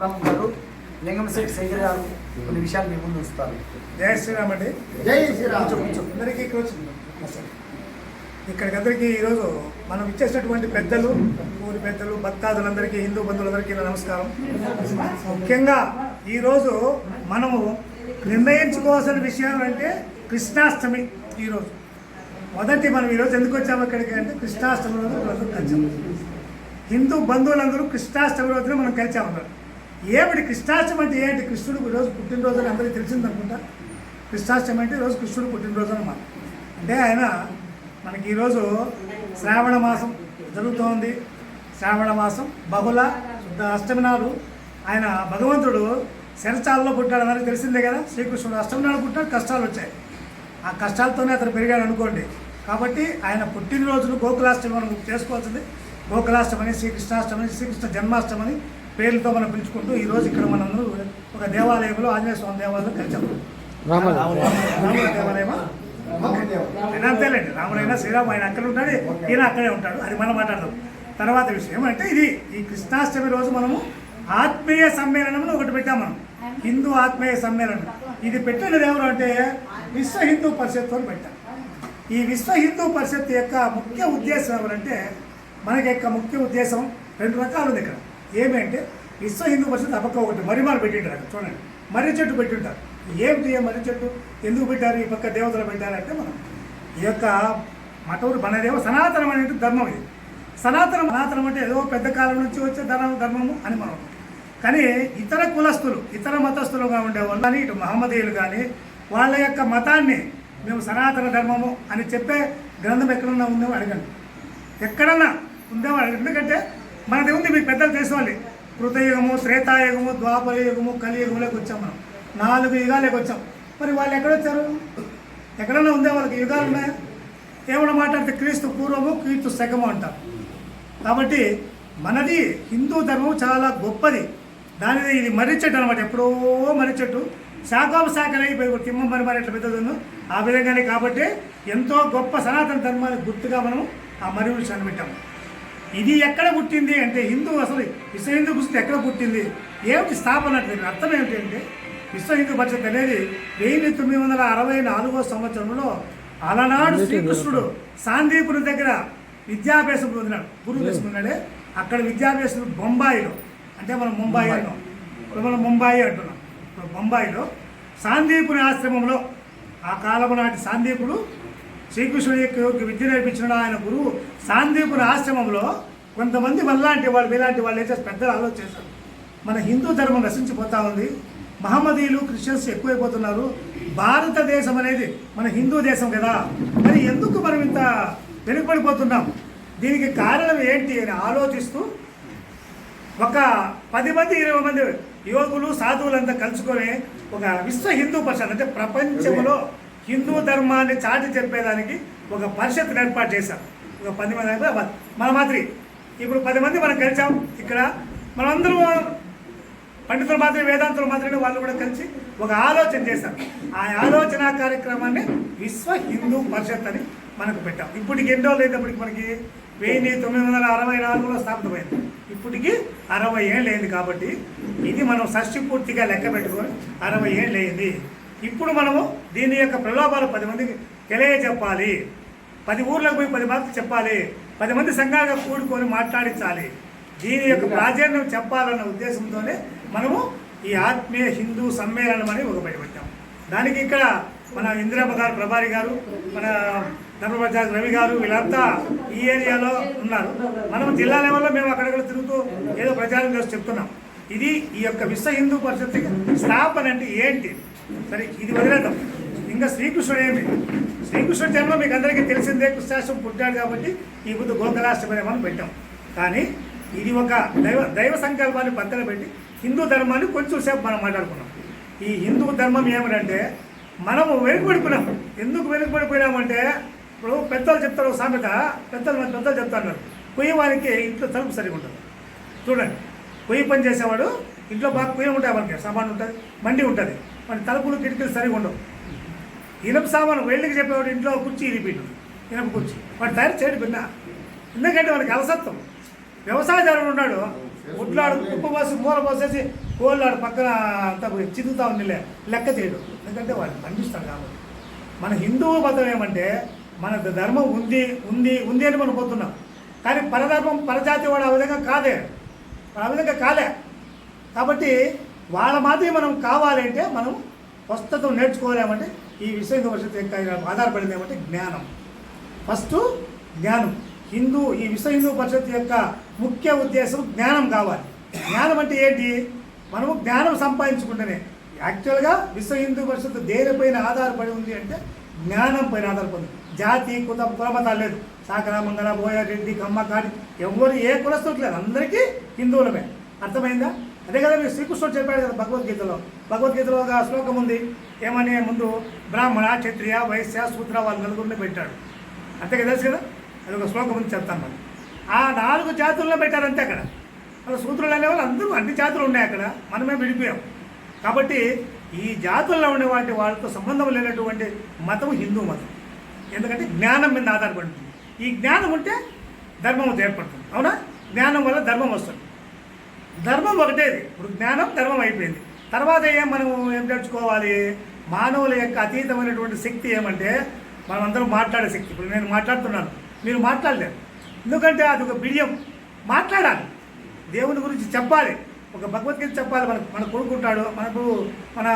గారు లింగంశెట్టి శంకర్ గారు కొన్ని విషయాలు మీ ముందు ఉంచుతారు. జై శ్రీరామ్ అండి. జై శ్రీరామ్. అందరికీ ఇక్కడికి అందరికీ ఈరోజు మనం ఇచ్చేసినటువంటి పెద్దలు ఊరి పెద్దలు భక్తాదులందరికీ హిందూ బంధువులందరికీ నమస్కారం. ముఖ్యంగా ఈరోజు మనము నిర్ణయించుకోవాల్సిన విషయం అంటే కృష్ణాష్టమి ఈరోజు. మొదటి మనం ఈరోజు ఎందుకు వచ్చాము ఇక్కడికి అంటే కృష్ణాష్టమి రోజు కలిసాము హిందూ బంధువులందరూ కృష్ణాష్టమి రోజున మనం కలిసామన్నారు ఏమిటి కృష్ణాష్టమి అంటే ఏంటి? కృష్ణుడు ఈరోజు పుట్టినరోజు అని అందరికీ తెలిసిందనుకుంటా. కృష్ణాష్టమి అంటే ఈరోజు కృష్ణుడు పుట్టినరోజు అనమాట అంటే ఆయన మనకి ఈరోజు శ్రావణ మాసం జరుగుతోంది. శ్రావణ మాసం బహుళ శుద్ధ అష్టమి నాడు ఆయన భగవంతుడు శరచాలలో పుట్టాడు. అందరికీ తెలిసిందే కదా శ్రీకృష్ణుడు అష్టమి నాడు పుట్టాడు కష్టాలు వచ్చాయి. ఆ కష్టాలతోనే అతను పెరిగాడు అనుకోండి. కాబట్టి ఆయన పుట్టినరోజును గోకులాష్టమి మనం చేసుకోవాల్సింది. గోకులాష్టమని శ్రీకృష్ణాష్టమని శ్రీకృష్ణ జన్మాష్టమని పేర్లతో మనం పిలుచుకుంటూ ఈ రోజు ఇక్కడ మనం ఒక దేవాలయంలో ఆంజనేయ స్వామి దేవాలయంలో కలిసాము రాముల దేవాలయమా? అంతేలేండి. రాముడైనా శ్రీరాము ఆయన అక్కడ ఉంటాడు ఈయన అక్కడే ఉంటాడు. అది మనం మాట్లాడదాం. తర్వాత విషయం అంటే ఇది ఈ కృష్ణాష్టమి రోజు మనము ఆత్మీయ సమ్మేళనం ఒకటి పెట్టాం మనం. హిందూ ఆత్మీయ సమ్మేళనం. ఇది పెట్టినది ఎవరు అంటే విశ్వ హిందూ పరిషత్ అని పెట్టాం. ఈ విశ్వ హిందూ పరిషత్ యొక్క ముఖ్య ఉద్దేశం ఎవరంటే మనకి యొక్క ముఖ్య ఉద్దేశం రెండు రకాలు ఉంది ఇక్కడ. ఏమంటే విశ్వ హిందూ పరిషత్ అపక్క ఒకటి మరిమాలు పెట్టింటారు అక్కడ చూడండి. మర్రి చెట్టు పెట్టింటారు. ఏమిటి ఏ మర్రి చెట్టు? ఎందుకు పెట్టారు? ఈ పక్క దేవతలు పెట్టారంటే మనం ఈ యొక్క మతం మనదేమో సనాతనం అనేది ధర్మం ఇది. సనాతనం సనాతనం అంటే ఏదో పెద్ద కాలం నుంచి వచ్చే ధర్మం ధర్మము అని మనం కానీ ఇతర కులస్తులు ఇతర మతస్థులుగా ఉండే వాళ్ళు కానీ ఇటు మహమ్మదీయులు కానీ వాళ్ళ యొక్క మతాన్ని మేము సనాతన ధర్మము అని చెప్పే గ్రంథం ఎక్కడన్నా ఉందేమో అడగండి. ఎక్కడన్నా ఉందేమో అడగండి. ఎందుకంటే మనది ఉంది మీకు పెద్దలు తెలుసుకోవాలి కృతయుగము త్రేతాయుగము ద్వాపర యుగము కలియుగంలోకి వచ్చాం మనం. నాలుగు యుగాలకు వచ్చాం. మరి వాళ్ళు ఎక్కడొచ్చారు ఎక్కడన్నా ఉందే వాళ్ళకి? యుగాలు ఉన్నాయా? ఏమన్నా మాట్లాడితే క్రీస్తు పూర్వము క్రీస్తు శకము అంటారు. కాబట్టి మనది హిందూ ధర్మం చాలా గొప్పది. దానిది ఇది మర్రి చెట్టు అనమాట ఎప్పుడో మర్రి చెట్టు శాఖోపశాఖలై తిమ్మ మరి మరి ఎట్లా పెద్దదో ఆ విధంగానే కాబట్టి ఎంతో గొప్ప సనాతన ధర్మానికి గుర్తుగా మనం ఆ మరి విషయాన్ని పెట్టాము. ఇది ఎక్కడ పుట్టింది అంటే హిందూ అసలు విశ్వ హిందూ పుస్తకం ఎక్కడ పుట్టింది? ఏమిటి స్థాపన అంటే దీని అర్థం ఏమిటి అంటే విశ్వ హిందూ పరిషత్ అనేది వెయ్యి తొమ్మిది వందల అరవై నాలుగో సంవత్సరంలో అలనాడు శ్రీకృష్ణుడు సాందీపురం దగ్గర విద్యాభ్యాసం పొందినాడు. గురువు తీసుకున్నాడే అక్కడ విద్యాభ్యాసం బొంబాయిలో. అంటే మనం ముంబాయి అన్నాం ఇప్పుడు మనం ముంబాయి అంటున్నాం. ఇప్పుడు బొంబాయిలో సాందీపుని ఆశ్రమంలో ఆ కాలము నాటి సాందీపుడు శ్రీకృష్ణుడి యొక్క విద్య నేర్పించిన ఆయన గురువు సాందీపుని ఆశ్రమంలో కొంతమంది మళ్ళాంటి వాళ్ళు మీలాంటి వాళ్ళు అయితే పెద్దలు ఆలోచించారు మన హిందూ ధర్మం నశించిపోతా ఉంది. మహమ్మదీయులు క్రిస్టియన్స్ ఎక్కువైపోతున్నారు. భారతదేశం అనేది మన హిందూ దేశం కదా. మరి ఎందుకు మనం ఇంత వెనుకబడిపోతున్నాం? దీనికి కారణం ఏంటి అని ఆలోచిస్తూ ఒక పది మంది ఇరవై మంది యువకులు సాధువులంతా కలుసుకొని ఒక విశ్వ హిందూ పరిషత్ అంటే ప్రపంచంలో హిందూ ధర్మాన్ని చాటి చెప్పేదానికి ఒక పరిషత్ ఏర్పాటు చేశాం. ఒక పది మంది మన మాదిరి. ఇప్పుడు పది మంది మనం కలిసాం ఇక్కడ. మనందరూ పండితులు మాత్రమే వేదాంతులు మాత్రమే వాళ్ళు కూడా కలిసి ఒక ఆలోచన చేశారు ఆ ఆలోచన కార్యక్రమాన్ని విశ్వ హిందూ పరిషత్ అని మనకు పెట్టాం. ఇప్పటికి ఎన్ని రోజులు అయినప్పటికి మనకి వెయ్యి తొమ్మిది వందల అరవై నాలుగులో స్థాపితమైంది. ఇప్పటికి అరవై ఏళ్ళు అయింది కాబట్టి ఇది మనం షష్టి పూర్తిగా లెక్క పెట్టుకొని అరవై ఏళ్ళు అయింది. ఇప్పుడు మనము దీని యొక్క ప్రలోభాలు పది మందికి తెలియజెప్పాలి. పది ఊర్లకు పోయి పది మందికి చెప్పాలి. పది మంది సంఘాలుగా కూడుకొని మాట్లాడించాలి. దీని యొక్క ప్రాధాన్యం చెప్పాలన్న ఉద్దేశంతోనే మనము ఈ ఆత్మీయ హిందూ సమ్మేళనం అని ఒక పెట్టాం. దానికి ఇక్కడ మన ఇందిరమ్మ గారు ప్రభారి గారు మన ధర్మప్రసాద్ రవి గారు వీళ్ళంతా ఈ ఏరియాలో ఉన్నారు. మనం జిల్లా లెవెల్లో మేము అక్కడక్కడ తిరుగుతూ ఏదో ప్రచారం చేసి చెప్తున్నాం. ఇది ఈ యొక్క విశ్వ హిందూ పరిషత్ స్థాపన అంటే ఏంటి? సరే ఇది వదిలేద్దాం. ఇంకా శ్రీకృష్ణుడు ఏమి? శ్రీకృష్ణుడి జన్మ మీకు అందరికీ తెలిసిందే కృష్ణాష్టమి పుట్టాడు కాబట్టి ఈ బుద్ధ గోకులాష్టమి మనం పెట్టాం. కానీ ఇది ఒక దైవ దైవ సంకల్పాన్ని పక్కన పెట్టి హిందూ ధర్మాన్ని కొంచెం సేపు మనం మాట్లాడుకున్నాం. ఈ హిందూ ధర్మం ఏమిటంటే మనము వెనుకబడిపోయినాం. ఎందుకు వెనుకబడిపోయినామంటే ఇప్పుడు పెద్దలు చెప్తారు ఒక సామెత పెద్దలు మన పెద్దలు చెప్తారు పొయ్యి వారికి ఇంట్లో తలుపు సరిగా ఉంటుంది చూడండి పొయ్యి పని చేసేవాడు ఇంట్లో బాగా కొయ్యం ఉంటాయి మనకి సామాన్ ఉంటుంది మండి ఉంటుంది. మన తలుపులు కిటికీలు సరిగా ఉండవు. ఇనప సామాను వెళ్ళికి చెప్పేవాడు ఇంట్లో కుర్చీ ఇరిపిండు ఇనప కుర్చీ. వాడు తయారు చేయడు భిన్న ఎందుకంటే వాడికి అలసత్వం. వ్యవసాయదారుడు ఉన్నాడు. ఉట్లాడు కుప్ప పోసి మూల పోసేసి కోళ్ళాడు ఆడు పక్కన అంతా చిందుతా చిదుగుతా ఉంది లెక్క చేయడు. ఎందుకంటే వాడు పండిస్తాడు కాబట్టి. మన హిందూ మతం ఏమంటే మన ధర్మం ఉంది ఉంది ఉంది అని మనం పోతున్నాం. కానీ పరధర్మం పరజాతి వాడు ఆ విధంగా కాదే. వాడు ఆ విధంగా కాలే. కాబట్టి వాళ్ళ మాదిరి మనం కావాలంటే మనం ప్రస్తుతం నేర్చుకోలేమంటే ఈ విశ్వ హిందూ పరిషత్ యొక్క ఆధారపడింది ఏమంటే జ్ఞానం. ఫస్ట్ జ్ఞానం. హిందూ ఈ విశ్వ హిందూ పరిషత్ యొక్క ముఖ్య ఉద్దేశం జ్ఞానం కావాలి. జ్ఞానం అంటే ఏంటి? మనము జ్ఞానం సంపాదించుకుంటేనే. యాక్చువల్గా విశ్వ హిందూ పరిషత్ దేనిపైన ఆధారపడి ఉంది అంటే జ్ఞానం పైన ఆధారపడి జాతి కుత కులమత లేదు. సాకర మంగళ బోయ రెడ్డి కమ్మ కాడి ఎవరు ఏ కులస్తులు లేదు అందరికీ హిందువులమే. అర్థమైందా? అదే కదా మీరు శ్రీకృష్ణుడు చెప్పాడు కదా భగవద్గీతలో. భగవద్గీతలో ఒక శ్లోకం ఉంది. ఏమని? ముందు బ్రాహ్మణ క్షత్రియ వైశ్య శూద్ర వాళ్ళ నలుగురిని పెట్టాడు. అంతే కదా తెలుసు కదా? అది ఒక శ్లోకం ఉంది చెప్తాను మనం ఆ నాలుగు జాతుల్లో పెట్టారు అంతే అక్కడ. మన సూత్రులు అనే వాళ్ళు అందరూ అన్ని జాతులు ఉన్నాయి అక్కడ. మనమే విడిపోయాం. కాబట్టి ఈ జాతుల్లో ఉండే వాటి వాళ్ళతో సంబంధం లేనటువంటి మతం హిందూ మతం. ఎందుకంటే జ్ఞానం మీద ఆధారపడుతుంది ఈ జ్ఞానం ఉంటే ధర్మం ఏర్పడుతుంది. అవునా? జ్ఞానం వల్ల ధర్మం వస్తుంది. ధర్మం ఒకటేది ఇప్పుడు జ్ఞానం ధర్మం అయిపోయింది. తర్వాత ఏం మనం ఏం నేర్చుకోవాలి మానవుల యొక్క అతీతమైనటువంటి శక్తి ఏమంటే మనం అందరం మాట్లాడే శక్తి. ఇప్పుడు నేను మాట్లాడుతున్నాను. మీరు మాట్లాడలేరు. ఎందుకంటే అది ఒక బిడియం మాట్లాడాలి. దేవుని గురించి చెప్పాలి. ఒక భగవద్గీత చెప్పాలి. మనకు మన కొడుకుంటాడు. మనకు మన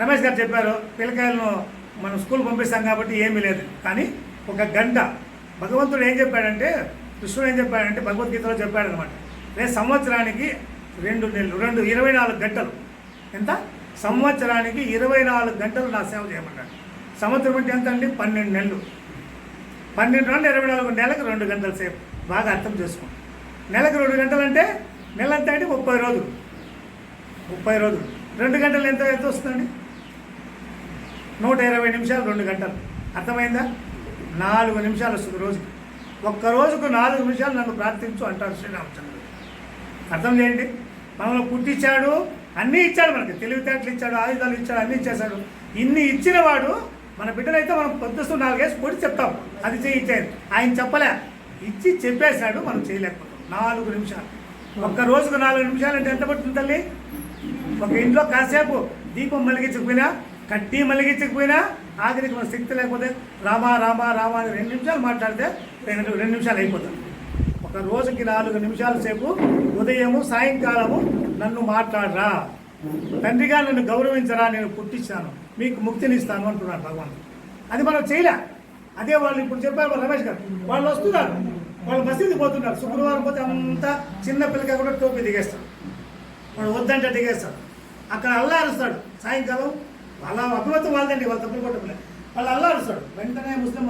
రమేష్ గారు చెప్పారు పిల్లకాయలను మనం స్కూల్ పంపిస్తాం కాబట్టి ఏమీ లేదు. కానీ ఒక గంట. భగవంతుడు ఏం చెప్పాడంటే కృష్ణుడు ఏం చెప్పాడంటే భగవద్గీతలో చెప్పాడనమాట రేపు సంవత్సరానికి రెండు నెలలు రెండు ఇరవై నాలుగు గంటలు. ఎంత? సంవత్సరానికి ఇరవై నాలుగు గంటలు నా సేవ చేయమన్నాడు సంవత్సరం అంటే ఎంత అండి పన్నెండు నెలలు. పన్నెండు నుండి ఇరవై నాలుగు నెలకు రెండు గంటల సేపు. బాగా అర్థం చేసుకోండి. నెలకు రెండు గంటలు అంటే నెల ఎంత అంటే ముప్పై రోజులు. ముప్పై రోజులు. రెండు గంటలు ఎంత ఎంత వస్తుందండి? నూట ఇరవై నిమిషాలు రెండు గంటలు. అర్థమైందా? నాలుగు నిమిషాలు వస్తుంది రోజుకి. ఒక్క రోజుకు నాలుగు నిమిషాలు నన్ను ప్రార్థించు అంటాడు శ్రీరామచంద్రుడు. అర్థం చేయండి మనల్ని పుట్టించాడు అన్నీ ఇచ్చాడు మనకి. తెలివితేటలు ఇచ్చాడు ఆయుధాలు ఇచ్చాడు అన్నీ ఇచ్చేశాడు. ఇన్ని ఇచ్చిన వాడు మన బిడ్డలైతే మనం పొద్దుస్తూ నాలుగేసి పొడి చెప్తాం. అది చేయి ఆయన చెప్పలే. ఇచ్చి చెప్పేశాడు మనం చేయలేకపోతాం. నాలుగు నిమిషాలు. ఒక్క రోజుకు నాలుగు నిమిషాలు అంటే ఎంత పడుతుంది తల్లి? ఒక ఇంట్లో కాసేపు దీపం మలిగించకపోయినా కట్టి మలిగించకపోయినా ఆఖరికి మన శక్తి లేకపోతే రామా రామా రామా అని రెండు నిమిషాలు మాట్లాడితే రెండు రెండు నిమిషాలు అయిపోతుంది ఒక రోజుకి నాలుగు నిమిషాల సేపు ఉదయము సాయంకాలము నన్ను మాట్లాడరా. తండ్రిగా నన్ను గౌరవించరా నేను పుట్టించాను మీకు ముక్తినిస్తాను అంటున్నాడు భగవంతుడు అది మనం చేయలే. అదే వాళ్ళు ఇప్పుడు చెప్పారు రమేష్ గారు. వాళ్ళు వస్తున్నారు. వాళ్ళు మసీదు పోతున్నారు. శుక్రవారం పోతే అంతా చిన్న పిల్లగా కూడా టోపీ దిగేస్తారు వాడు వద్దంటే దిగేస్తాడు. అక్కడ అల్లారుస్తాడు. సాయంకాలం వాళ్ళ అభివృద్ధి వాళ్ళదండి. వాళ్ళు తప్పులు కొట్టలే వాళ్ళు అల్లారుస్తాడు. వెంటనే ముస్లిం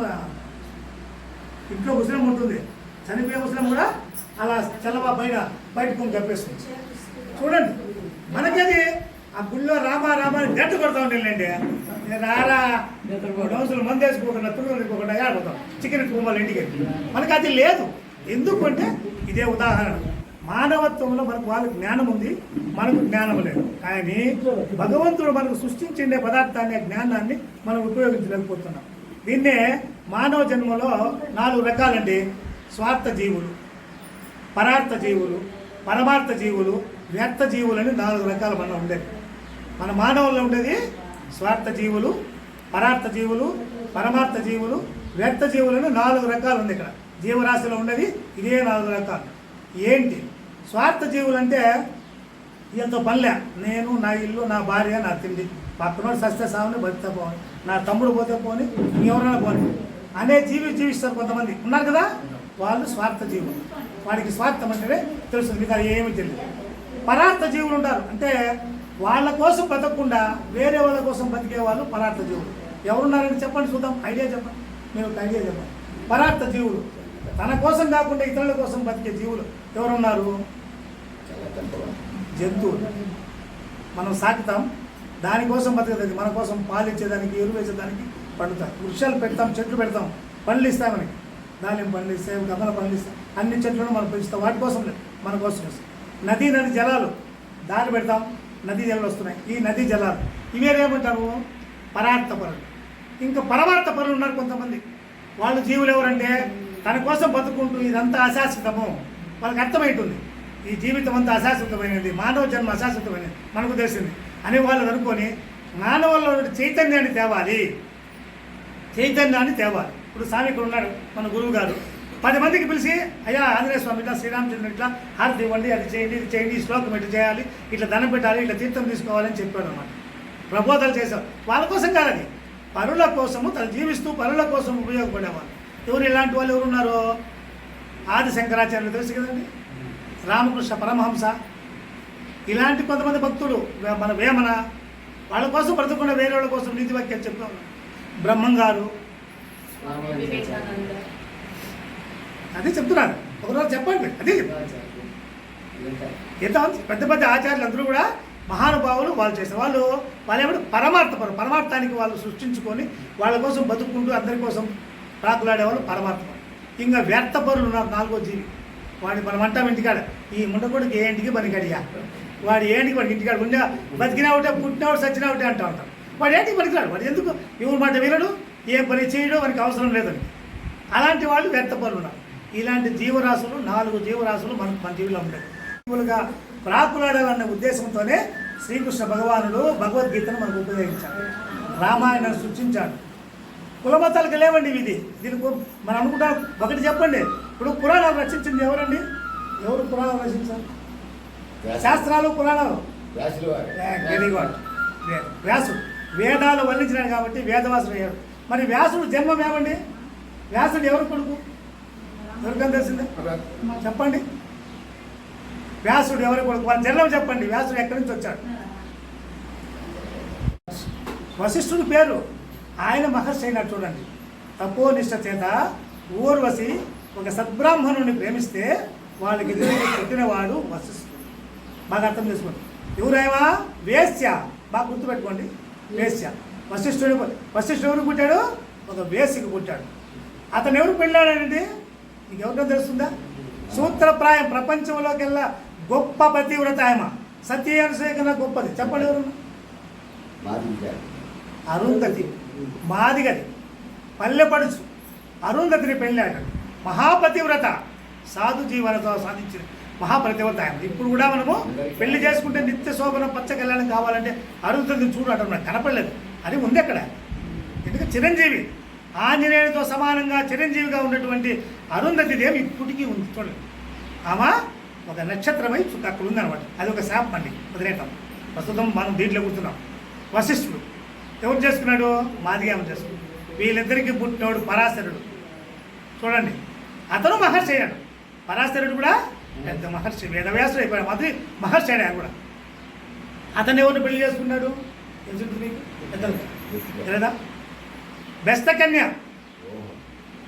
ఇంట్లో ముస్లిం ఉంటుంది. చనిపోయే అవసరం కూడా అలా చల్లవా బయట బయటకు కొంచెం చూడండి మనకది ఆ గుళ్ళో రామా రామా అని గట్టు కొడతా ఉండండి రారా డౌన్సులు మంది వేసుకోకుండా తుళ్ళు వేసుకోకుండా ఆడిపోతాం చికెన్ కుటుంబాలు ఇంటికి మనకి అది లేదు. ఎందుకు అంటే ఇదే ఉదాహరణ. మానవత్వంలో మనకు వాళ్ళకి జ్ఞానం ఉంది మనకు జ్ఞానం లేదు. కానీ భగవంతుడు మనకు సృష్టించిండే పదార్థాన్ని జ్ఞానాన్ని మనం ఉపయోగించలేకపోతున్నాం. దీన్నే మానవ జన్మలో నాలుగు రకాలండి. స్వార్థ జీవులు పరార్థ జీవులు పరమార్థ జీవులు వ్యర్థ జీవులని నాలుగు రకాలు మనం ఉండేది మన మానవుల్లో ఉండేది స్వార్థ జీవులు పరార్థ జీవులు పరమార్థ జీవులు వ్యర్థ జీవులను నాలుగు రకాలు ఉంది ఇక్కడ. జీవరాశిలో ఉండేది ఇదే నాలుగు రకాలు. ఏంటి? స్వార్థ జీవులు అంటే వీళ్ళతో పనిలే. నేను నా ఇల్లు నా భార్య నా తిండి. పక్కనోడు సస్తే సామని బతితే పోని. నా తమ్ముడు పోతే పోని. ఎవరైనా పోని. అనే జీవి జీవిస్తారు కొంతమంది. ఉన్నారు కదా? వాళ్ళు స్వార్థ జీవులు. వాడికి స్వార్థం అంటేనే తెలుసు మీకు అది ఏమీ తెలియదు. పరార్థ జీవులు ఉంటారు. అంటే వాళ్ళ కోసం బతకకుండా వేరే వాళ్ళ కోసం బతికే వాళ్ళు పరార్థ జీవులు. ఎవరున్నారని చెప్పండి చూద్దాం. ఐడియా చెప్పండి. మీరు ఒక ఐడియా చెప్పండి. పరార్థ జీవులు. తన కోసం కాకుండా ఇతరుల కోసం బతికే జీవులు ఎవరున్నారు? జంతువులు. మనం సాకుతాం. దానికోసం బతకదు మన కోసం పాలిచ్చేదానికి ఎరువేసేదానికి పండుతాం వృక్షాలు పెడతాం చెట్లు పెడతాం పండ్లు ఇస్తామని. దానిమ్మ పండ్లు ఇస్తాం కమల పండ్లు అన్ని చెట్లను మనం పెంచుతాం. వాటి కోసం లేదు మన కోసం నదీ నది జలాలు దారి పెడతాం. నదీ జలాలు వస్తున్నాయి. ఈ నదీ జలాలు. ఇవేరేమంటారు పరార్థ పరులు ఇంకా పరమార్థ పరులు ఉన్నారు కొంతమంది. వాళ్ళు జీవులు ఎవరంటే తన కోసం బతుకుంటూ ఇదంతా అశాశ్వతము. వాళ్ళకి అర్థమైంటుంది ఈ జీవితం అంతా అశాశ్వతమైనది. మానవ జన్మ అశాశ్వతమైనది. మనకు తెలిసింది. అని వాళ్ళు అనుకొని మానవుల్లో చైతన్యాన్ని తేవాలి. చైతన్యాన్ని తేవాలి. ఇప్పుడు స్వామి ఇక్కడ ఉన్నాడు మన గురువు గారు. పది మందికి పిలిచి అయ్యా ఆంజనేయ స్వామి ఇట్లా శ్రీరామచంద్ర ఇట్లా హారతి ఇవ్వండి అది చేయండి ఇది చేయండి ఈ శ్లోకం ఇట్లా చేయాలి ఇట్లా దండం పెట్టాలి ఇట్లా తీర్థం తీసుకోవాలని చెప్పాడు అనమాట ప్రబోధాలు చేశారు. వాళ్ళ కోసం కాదు అది. పరుల కోసము తను జీవిస్తూ పరుల కోసం ఉపయోగపడేవాళ్ళు ఎవరు ఇలాంటి వాళ్ళు ఎవరు ఉన్నారో? ఆది శంకరాచార్యులు తెలుసు కదండి? రామకృష్ణ పరమహంస. ఇలాంటి కొంతమంది భక్తులు మన వేమన వాళ్ళ కోసం బ్రతకుండా వేరే వాళ్ళ కోసం నీతి వాక్యాలు చెప్తా బ్రహ్మం గారు అదే చెప్తున్నారు ఒకరోజు చెప్పండి. అదే ఎంత పెద్ద పెద్ద ఆచార్యులు అందరూ కూడా మహానుభావులు వాళ్ళు చేస్తారు వాళ్ళు వాళ్ళు ఏమంటే పరమార్థపరు పరమార్థానికి వాళ్ళు సృష్టించుకొని వాళ్ళ కోసం బతుకుంటూ అందరి కోసం ప్రాకులాడేవాళ్ళు పరమార్థపరు ఇంకా వ్యర్థపరులు ఉన్నారు నాలుగో జీవి. వాడి మనం అంటాం ఇంటికాడ ఈ ముండకొడికి ఏ ఇంటికి పనికడియా? వాడు ఏ ఇంటికి వాడికి ఇంటికాడ ఉండే బతికినా ఒకటే పుట్టినా ఒకటి సచ్చినా ఒకటే అంటూ ఉంటాం. వాడు ఏంటికి పనికిరాడు? వాడు ఎందుకు? ఎవరు మాట వినడు? ఏ పని చేయడం వానికి అవసరం లేదని అలాంటి వాళ్ళు వ్యర్థపరులు ఉన్నారు. ఇలాంటి జీవరాశులు నాలుగు జీవరాశులు మనకు మన జీవిలో ఉండేవి. జీవులుగా ప్రాకులాడాలన్న ఉద్దేశంతోనే శ్రీకృష్ణ భగవానుడు భగవద్గీతను మనకు ఉపయోగించాడు రామాయణం సృష్టించాడు. కులమతాలకు లేవండి ఇది దీనికి మనం అనుకుంటాం ఒకటి చెప్పండి. ఇప్పుడు పురాణాలు రచించింది ఎవరండి? ఎవరు పురాణాలు రచించారు? శాస్త్రాలు పురాణాలు? వ్యాసుడు. వేదాలు వల్లించినాడు కాబట్టి వేదవాసుడు అయ్యాడు. మరి వ్యాసుడు జన్మం ఏమండి? వ్యాసుడు ఎవరు కొడుకు? ఎవరికైనా తెలిసిందే? చెప్పండి. వ్యాసుడు ఎవరి కొడుకు? వాళ్ళ జన్మం చెప్పండి. వ్యాసుడు ఎక్కడి నుంచి వచ్చాడు? వశిష్ఠుడు పేరు ఆయన మహర్షి అయినట్టు చూడండి. తపోనిష్ట చేత ఊర్వశి ఒక సద్బ్రాహ్మణుని ప్రేమిస్తే వాళ్ళకి ఇద్దరికి పుట్టినవాడు వశిష్ఠుడు. బాగా అర్థం చేసుకోండి. ఎవరేమా వేశ్య బాగా గుర్తుపెట్టుకోండి. వేశ్య. వశిష్ఠుడు వశిష్ఠుడు ఎవరు పుట్టాడు? ఒక వేశ్యకి పుట్టాడు. అతను ఎవరు పెళ్ళాడండి మీకు ఎవరికో తెలుస్తుందా? సూత్రప్రాయం ప్రపంచంలోకెల్లా గొప్ప పతివ్రత అనసూయ కన్నా గొప్పది. చెప్పండి ఎవరు? అరుంధతి. మాదిగది. పల్లెపడుచు అరుంధతిని పెళ్ళాడు మహాపతివ్రత. సాధు జీవనతో సాధించిన మహాపతివ్రత ఆయన. ఇప్పుడు కూడా మనము పెళ్ళి చేసుకుంటే నిత్య శోభన పచ్చ కళ్యాణం కావాలంటే అరుంధతిని చూడు అంటే నాకు కనపడలేదు. అది ఉంది అక్కడ. ఎందుకంటే చిరంజీవి ఆంజనేయుడితో సమానంగా చిరంజీవిగా ఉన్నటువంటి అరుంధతి దేవి ఇప్పటికీ ఉంది. చూడండి. ఆమె ఒక నక్షత్రమై చుట్టూ అక్కడ ఉందన్నమాట. అది ఒక శాపం అండి వదిలేటం ప్రస్తుతం మనం దీంట్లో కూర్చున్నాం. వశిష్ఠుడు ఎవరు చేసుకున్నాడు? మాదిగామ చేసుకున్నాడు. వీళ్ళిద్దరికీ పుట్టినోడు పరాశరుడు. చూడండి. అతను మహర్షి అయ్యాడు. పరాశరుడు కూడా పెద్ద మహర్షి వేదవ్యాసుడు అయిపోయాడు. మాది మహర్షి అయ్యాడు కూడా. అతను ఎవరిని పెళ్ళి చేసుకున్నాడు? తెలుసు మీకు పెద్దలు తెలియదా బెస్తకన్య.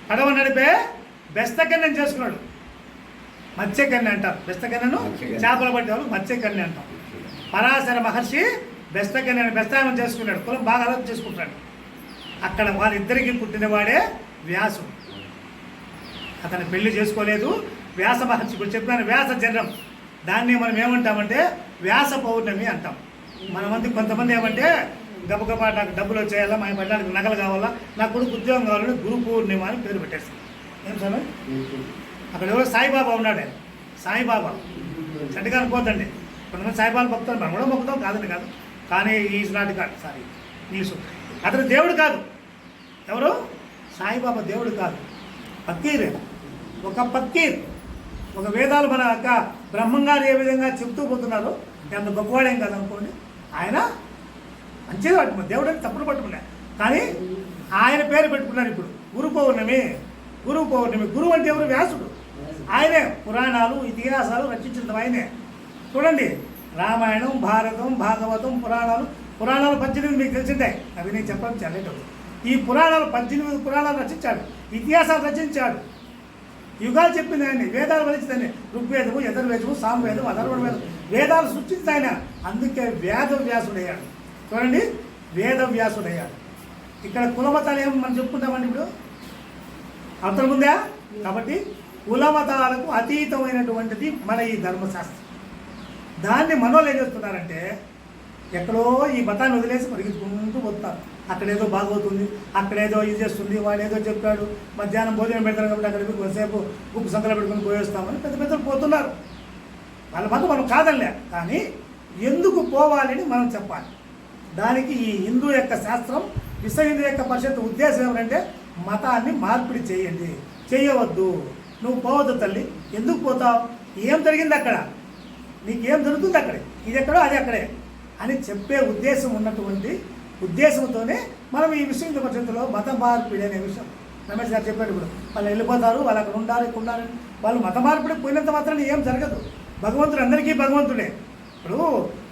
పడవ నడిపే బెస్తకన్యని చేసుకున్నాడు. మత్స్యకన్య అంటారు. బెస్తకన్యను చేపలు పట్టేవాళ్ళు మత్స్యకన్య అంటాం పరాశర మహర్షి బెస్తకన్యను బెస్తామం చేసుకున్నాడు. కులం బాగా అలర్ట్ చేసుకుంటాడు. అక్కడ వాళ్ళిద్దరికి పుట్టినవాడే వ్యాసుడు. అతను పెళ్ళి చేసుకోలేదు. వ్యాస మహర్షి ఇప్పుడు చెప్పాను వ్యాస జన్రం దాన్ని మనం ఏమంటామంటే వ్యాస పౌర్ణమి అంటాం. మనమంది కొంతమంది ఏమంటే గబగబా నాకు డబ్బులు వచ్చేయాలా మా పెట్టడానికి నగలు కావాలా నా కొడుకు ఉద్యోగం కావాలని గురు పూర్ణిమ అని పేరు పెట్టేస్తాం. ఏం స్వామి అక్కడ ఎవరో సాయిబాబా ఉన్నాడే. సాయిబాబా. చెడ్డగా అనుకోద్దండి కొంతమంది సాయిబాబా భక్తులు మనం కూడా మొక్కుతాం కాదండి కాదు. కానీ ఈజ్ నాట్ కాదు సారీ ఇంగ్లీషు. అతను దేవుడు కాదు. ఎవరు? సాయిబాబా దేవుడు కాదు. పక్కీర్ ఒక పక్కీర్ ఒక వేదాలు మన యొక్క బ్రహ్మంగారు ఏ విధంగా చెప్తూ పోతున్నారు ఎంత గొప్పవాడేం కాదు అనుకోండి ఆయన మంచిగా పట్టుకున్నారు దేవుడు అంటే తప్పుడు పట్టుకున్నా. కానీ ఆయన పేరు పెట్టుకున్నారు ఇప్పుడు. గురు పౌర్ణమి గురు పౌర్ణమి. గురువు అంటే ఎవరు? వ్యాసుడు. ఆయనే. పురాణాలు ఇతిహాసాలు రచించిన ఆయనే. చూడండి. రామాయణం భారతం భాగవతం పురాణాలు. పురాణాలు పద్దెనిమిది మీకు తెలిసిందే. అవి నేను చెప్పడం చదివేటప్పుడు ఈ పురాణాలు పద్దెనిమిది పురాణాలు రచించాడు. ఇతిహాసాలు రచించాడు. యుగాలు చెప్పింది ఆయన వేదాలు వలిచిందని ఋగ్వేదము యజుర్వేదము సామవేదము అధర్వణ వేదం వేదాలు సృష్టించి ఆయన. అందుకే వేద వ్యాసుడయ్యాడు చూడండి వేద వ్యాసుడయ్యాడు ఇక్కడ కులమతాలు ఏం మనం చెప్పుకుంటామండి ఇప్పుడు? అర్థం ఉందా కాబట్టి కులమతాలకు అతీతమైనటువంటిది మన ఈ ధర్మశాస్త్రం. దాన్ని మనోళ్ళు ఏం చేస్తున్నారంటే ఎక్కడో ఈ మతాన్ని వదిలేసి పరిగెత్తుకుంటూ పోతున్నారు. అక్కడేదో బాగోతుంది అక్కడేదో ఇది చేస్తుంది వాడేదో చెప్పాడు మధ్యాహ్నం భోజనం పెడతారు కాబట్టి అక్కడ కొంతసేపు ఉప్పు సంతలో పెట్టుకుని పోయేస్తామని పెద్ద పెద్దలు పోతున్నారు. వాళ్ళ మతం మనం కాదనిలే కానీ ఎందుకు పోవాలని మనం చెప్పాలి. దానికి ఈ హిందూ యొక్క శాస్త్రం విశ్వ హిందూ యొక్క పరిషత్ ఉద్దేశం ఏమిటంటే మతాన్ని మార్పిడి చేయండి చేయవద్దు. నువ్వు పోవద్దు తల్లి ఎందుకు పోతావు? ఏం జరిగింది అక్కడ? నీకేం జరుగుతుంది అక్కడే? ఇది ఎక్కడో అది అక్కడే అని చెప్పే ఉద్దేశం ఉన్నటువంటి ఉద్దేశంతోనే మనం ఈ విషయం హిందూ మత మార్పిడి అనే విషయం. రమేష్ గారు చెప్పాడు ఇప్పుడు వాళ్ళు వెళ్ళిపోతారు వాళ్ళు అక్కడ ఉండాలి ఇక్కడ ఉండాలి. వాళ్ళు మత మార్పిడి పోయినంత మాత్రం ఏం జరగదు. భగవంతుడు అందరికీ భగవంతుడే. ఇప్పుడు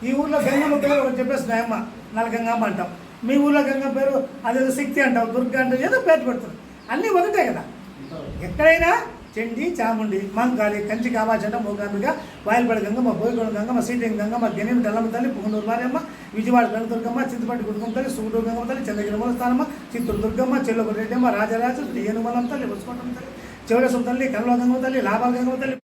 ఈ ఊర్లో గంగమ్మ పేరు ఒకటి చెప్పేస్తున్నాయి అమ్మ నలగంగమ్మ అంటాం. మీ ఊర్లో గంగమ్మ పేరు అదేదో శక్తి అంటాం దుర్గ అంటాం ఏదో పేరు పెడుతుంది అన్నీ ఒకటే కదా. ఎక్కడైనా చెండి చాముండి మంగాలి కంచి కామాచండ మూగాంబిక వాయిల్పడ గంగమ్మ బోయగొండ గంగమ్మ సీటింగ్ గంగమ్మ గెనిమి డల్లమ్మ తల్లి పుంగనూరు మారియమ్మ విజయవాడ దుర్గమ్మ చింతపట్టి గుడుగమ్మ తల్లి సూడూరు గంగమ్మ తల్లి చంద్రగిరి మూలస్థానమ్మ చిత్తూరు దుర్గమ్మ చెల్లొక రెడ్డమ్మ రాజరాజు ఏనుమలం తల్లి వసుకోవటం తల్లి చివరసం తల్లి కల్వ గంగమ్మ తల్లి లాభాల తల్లి.